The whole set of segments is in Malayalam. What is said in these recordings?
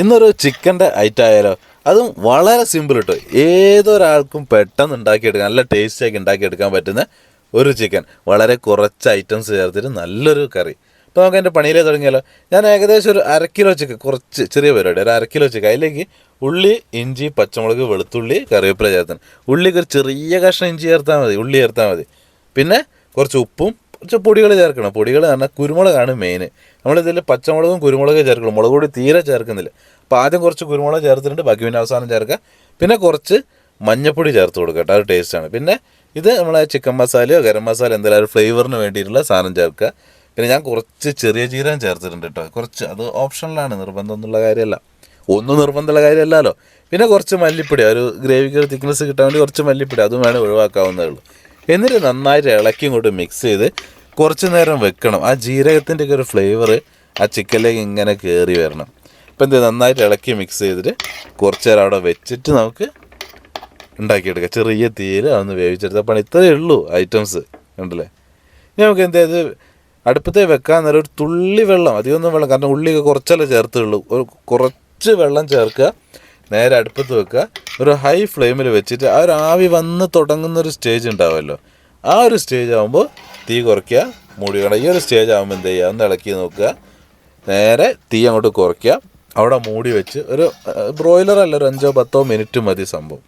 ഇന്നൊരു ചിക്കന്റെ ഐറ്റം ആയാലോ? അതും വളരെ സിമ്പിൾ കിട്ടും ഏതൊരാൾക്കും പെട്ടെന്ന് ഉണ്ടാക്കിയെടുക്കാൻ നല്ല ടേസ്റ്റി ആക്കി ഉണ്ടാക്കിയെടുക്കാൻ പറ്റുന്ന ഒരു ചിക്കൻ വളരെ കുറച്ച് ഐറ്റംസ് ചേർത്തിട്ട് നല്ലൊരു കറി. ഇപ്പോൾ നമുക്ക് എന്റെ പണിയിലേ തുടങ്ങിയാലോ? ഞാൻ ഏകദേശം ഒരു അര കിലോ ചിക്കൻ കുറച്ച് ചെറിയ പരിപാടി. ഒരു അര കിലോ ചിക്കൻ അതിലേക്ക് ഉള്ളി ഇഞ്ചി പച്ചമുളക് വെളുത്തുള്ളി കറിവേപ്പില ചേർത്തണം ഉള്ളിക്ക് ഒരു ചെറിയ കഷ്ണം ഇഞ്ചി ചേർത്താൽ മതി. ഉള്ളി ചേർത്താൽ മതി. പിന്നെ കുറച്ച് ഉപ്പും പൊടികൾ ചേർക്കണം. പൊടികൾ പറഞ്ഞാൽ കുരുമുളകാണ് മെയിൻ നമ്മളിതിൽ പച്ചമുളകും കുരുമുളകും ചേർക്കണം മുളക് പൊടി തീരെ ചേർക്കുന്നില്ല. അപ്പോൾ ആദ്യം കുറച്ച് കുരുമുളക് ചേർത്തിട്ടുണ്ട്. ബാക്കി പിന്നെ അവസാനം ചേർക്കുക. പിന്നെ കുറച്ച് മഞ്ഞപ്പൊടി ചേർത്ത് കൊടുക്കുക കേട്ടോ. അത് ടേസ്റ്റാണ് പിന്നെ ഇത് നമ്മളെ ചിക്കൻ മസാലയോ ഗരം മസാല എന്തെങ്കിലും ഒരു ഫ്ലേവറിന് വേണ്ടിയിട്ടുള്ള സാധനം ചേർക്കുക. പിന്നെ ഞാൻ കുറച്ച് ചെറിയ ജീരകം ചേർത്തിട്ടുണ്ട് കേട്ടോ. കുറച്ച്. അത് ഓപ്ഷനിലാണ് നിർബന്ധം എന്നുള്ള കാര്യമല്ല. ഒന്നും നിർബന്ധമുള്ള കാര്യമല്ലല്ലോ. പിന്നെ കുറച്ച് മല്ലിപ്പൊടി. ഒരു ഗ്രേവിക്ക് തിക്നെസ് കിട്ടാൻ വേണ്ടി കുറച്ച് മല്ലിപ്പൊടി. അതും വേണം ഒഴിവാക്കാവുന്നതേ ഉള്ളൂ. എന്നിട്ട് നന്നായിട്ട് ഇളക്കി ഇങ്ങോട്ട് മിക്സ് ചെയ്ത് കുറച്ച് നേരം വെക്കണം. ആ ജീരകത്തിന്റെ ഒക്കെ ഒരു ഫ്ലേവർ ആ ചിക്കനിലേക്ക് ഇങ്ങനെ കയറി വരണം. ഇപ്പം എന്ത് നന്നായിട്ട് ഇളക്കി മിക്സ് ചെയ്തിട്ട് കുറച്ച് നേരം അവിടെ വെച്ചിട്ട് നമുക്ക് ഉണ്ടാക്കിയെടുക്കാം. ചെറിയ തീയിൽ അതൊന്ന് വേവിച്ചെടുത്താൽ പണി ഇത്രയേ ഉള്ളൂ ഐറ്റംസ് ഉണ്ടല്ലേ ഇനി നമുക്ക് എന്ത് ചെയ്ത് അടുപ്പത്തെ വെക്കാൻ നേരം ഒരു തുള്ളി വെള്ളം അധികമൊന്നും വെള്ളം കാരണം ഉള്ളിയൊക്കെ കുറച്ചല്ലേ ചേർത്തുള്ളൂ. ഒരു കുറച്ച് വെള്ളം ചേർക്കുക. നേരെ അടുപ്പത്ത് വെക്കുക. ഒരു ഹൈ ഫ്ലെയിമിൽ വെച്ചിട്ട് ആ ഒരു ആവി വന്ന് തുടങ്ങുന്ന ഒരു സ്റ്റേജ് ഉണ്ടാവുമല്ലോ. ആ ഒരു സ്റ്റേജ് ആകുമ്പോൾ തീ കുറയ്ക്കുക മൂടി വേണം ഈ ഒരു സ്റ്റേജ് ആകുമ്പോൾ എന്ത് ചെയ്യുക? ഒന്ന് ഇളക്കി നോക്കുക. നേരെ തീ അങ്ങോട്ട് കുറയ്ക്കുക. അവിടെ മൂടി വെച്ച് ഒരു ബ്രോയിലർ അല്ല ഒരു അഞ്ചോ പത്തോ മിനിറ്റ് മതി സംഭവം.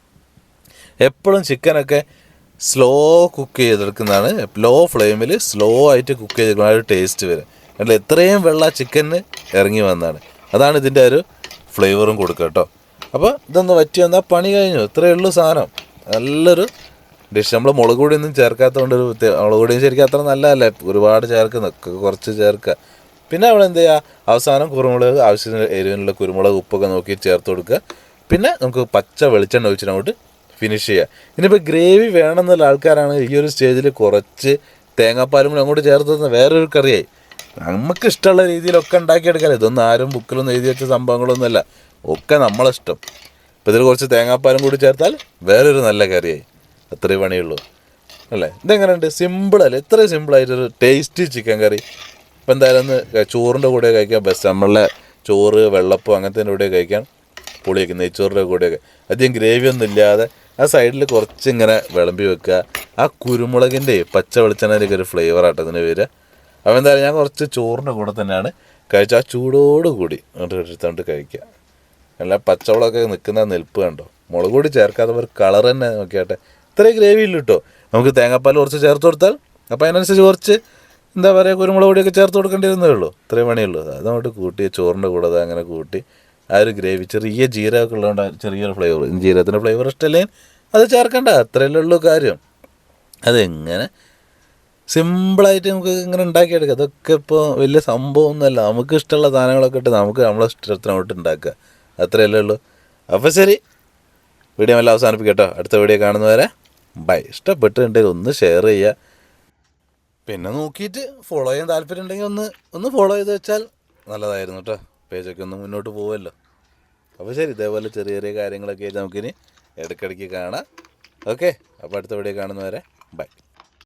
എപ്പോഴും ചിക്കനൊക്കെ സ്ലോ കുക്ക് ചെയ്തെടുക്കുന്നതാണ്. ലോ ഫ്ലെയിമിൽ സ്ലോ ആയിട്ട് കുക്ക് ചെയ്തെടുക്കുന്ന ഒരു ടേസ്റ്റ് വരും. കാരണം എത്രയും വെള്ള ചിക്കന് ഇറങ്ങി വന്നതാണ്. അതാണ് ഇതിന്റെ ഒരു ഫ്ലേവറും കൊടുക്കുക കേട്ടോ. അപ്പോൾ ഇതൊന്ന് വറ്റി വന്നാൽ പണി കഴിഞ്ഞു. ഇത്രയേ ഉള്ളൂ സാധനം. നല്ലൊരു ഡിഷ് നമ്മൾ മുളക് പൊടിയൊന്നും ചേർക്കാത്തതുകൊണ്ട് ഒരു മുളക് പൊടിയും ശരിക്കും അത്ര നല്ലതല്ല. ഒരുപാട് ചേർക്കുന്ന കുറച്ച് ചേർക്കുക പിന്നെ നമ്മൾ എന്ത് ചെയ്യുക അവസാനം കുരുമുളക് ആവശ്യത്തിന് എരിവിനുള്ള കുരുമുളക് ഉപ്പൊക്കെ നോക്കി ചേർത്ത് കൊടുക്കുക പിന്നെ നമുക്ക് പച്ച വെളിച്ചെണ്ണ ഒഴിച്ചിട്ട് അങ്ങോട്ട് ഫിനിഷ് ചെയ്യുക ഇനിയിപ്പോൾ ഗ്രേവി വേണമെന്നുള്ള ആൾക്കാരാണ് ഈ ഒരു സ്റ്റേജിൽ കുറച്ച് തേങ്ങാപ്പാലും കൂടി അങ്ങോട്ട് ചേർത്ത് വേറൊരു കറിയായി. നമുക്ക് ഇഷ്ടമുള്ള രീതിയിലൊക്കെ ഉണ്ടാക്കിയെടുക്കാം ഇതൊന്നും ആരും ബുക്കിലൊന്നും എഴുതി വെച്ച സംഭവങ്ങളൊന്നുമല്ല. ഒക്കെ നമ്മളിഷ്ടം. ഇപ്പോൾ ഇതിൽ കുറച്ച് തേങ്ങാപ്പാലും കൂടി ചേർത്താൽ വേറൊരു നല്ല കറിയായി. അത്രയും പണിയുള്ളൂ. അല്ലേ? ഇതെങ്ങനെയുണ്ട്? സിമ്പിളല്ലേ ഇത്രയും സിമ്പിളായിട്ടൊരു ടേസ്റ്റി ചിക്കൻ കറി ഇപ്പം എന്തായാലും ഒന്ന് ചോറിന്റെ കൂടെ കഴിക്കാൻ ബെസ്റ്റ് നമ്മളെ ചോറ് വെള്ളപ്പം അങ്ങനത്തെ കൂടെ കഴിക്കാൻ പുളിയൊക്കെ നെയ്ച്ചോറിന്റെ കൂടെയൊക്കെ അധികം ഗ്രേവി ഒന്നും ഇല്ലാതെ ആ സൈഡിൽ കുറച്ച് ഇങ്ങനെ വിളമ്പി വെക്കുക. ആ കുരുമുളകിന്റെ പച്ച വെളിച്ചെണ്ണന്റെ ഒരു ആട്ടതിന് വരിക. അപ്പോൾ എന്തായാലും ഞാൻ കുറച്ച് ചോറിന്റെ കൂടെ തന്നെയാണ് കഴിച്ച ആ ചൂടോട് കൂടി അങ്ങോട്ട് എടുത്തുകൊണ്ട് കഴിക്കുക. അല്ല പച്ചവളമൊക്കെ നിൽക്കുന്ന നിൽപ്പ് കണ്ടോ? മുളക് പൊടി ചേർക്കാതെ ഒരു കളർ തന്നെ നോക്കിയാട്ടെ. ഇത്രയും ഗ്രേവി ഇല്ല കേട്ടോ. നമുക്ക് തേങ്ങാപ്പാൽ കുറച്ച് ചേർത്ത് കൊടുത്താൽ അപ്പോൾ അതിനനുസരിച്ച് കുറച്ച് എന്താ പറയുക കുരുമുളക് പൊടിയൊക്കെ ചേർത്ത് കൊടുക്കേണ്ടി വരുന്നേ ഉള്ളൂ. ഇത്രയും പണിയുള്ളൂ അത് അങ്ങോട്ട് കൂട്ടി ചോറിന്റെ കൂടെ അത് അങ്ങനെ കൂട്ടി ആ ഒരു ഗ്രേവി ചെറിയ ജീരകമൊക്കെ ഉള്ളതുകൊണ്ട് ചെറിയൊരു ഫ്ലേവർ ജീരകത്തിന്റെ ഫ്ലേവർ ഇഷ്ടമല്ലേ? അത് ചേർക്കണ്ട. അത്രയല്ലേ ഉള്ളൂ കാര്യം. അതെങ്ങനെ സിമ്പിളായിട്ട് നമുക്ക് ഇങ്ങനെ ഉണ്ടാക്കിയെടുക്കാം. അതൊക്കെ ഇപ്പോൾ വലിയ സംഭവമൊന്നുമല്ല. നമുക്ക് ഇഷ്ടമുള്ള സാധനങ്ങളൊക്കെ ഇട്ട് നമുക്ക് നമ്മളെ ഇഷ്ടത്തിന് അങ്ങോട്ട് ഉണ്ടാക്കുക. അത്രയല്ലേ ഉള്ളൂ. അപ്പോൾ ശരി. വീഡിയോ എല്ലാം അവസാനിപ്പിക്കട്ടോ. അടുത്ത വീഡിയോ കാണുന്നവരെ ബൈ. ഇഷ്ടപ്പെട്ടിട്ടുണ്ടെങ്കിൽ ഒന്ന് ഷെയർ ചെയ്യുക. പിന്നെ നോക്കിയിട്ട് ഫോളോ ചെയ്യാൻ താല്പര്യം ഉണ്ടെങ്കിൽ ഒന്ന് ഒന്ന് ഫോളോ ചെയ്ത് വെച്ചാൽ നല്ലതായിരുന്നു കേട്ടോ പേജൊക്കെ ഒന്ന് മുന്നോട്ട് പോകുമല്ലോ അപ്പോൾ ശരി. ഇതേപോലെ ചെറിയ ചെറിയ കാര്യങ്ങളൊക്കെ ആയിട്ട് നമുക്കിനി ഇടയ്ക്കിടയ്ക്ക് കാണാം. ഓക്കെ അപ്പോൾ അടുത്ത വീഡിയോ കാണുന്നവരെ ബൈ.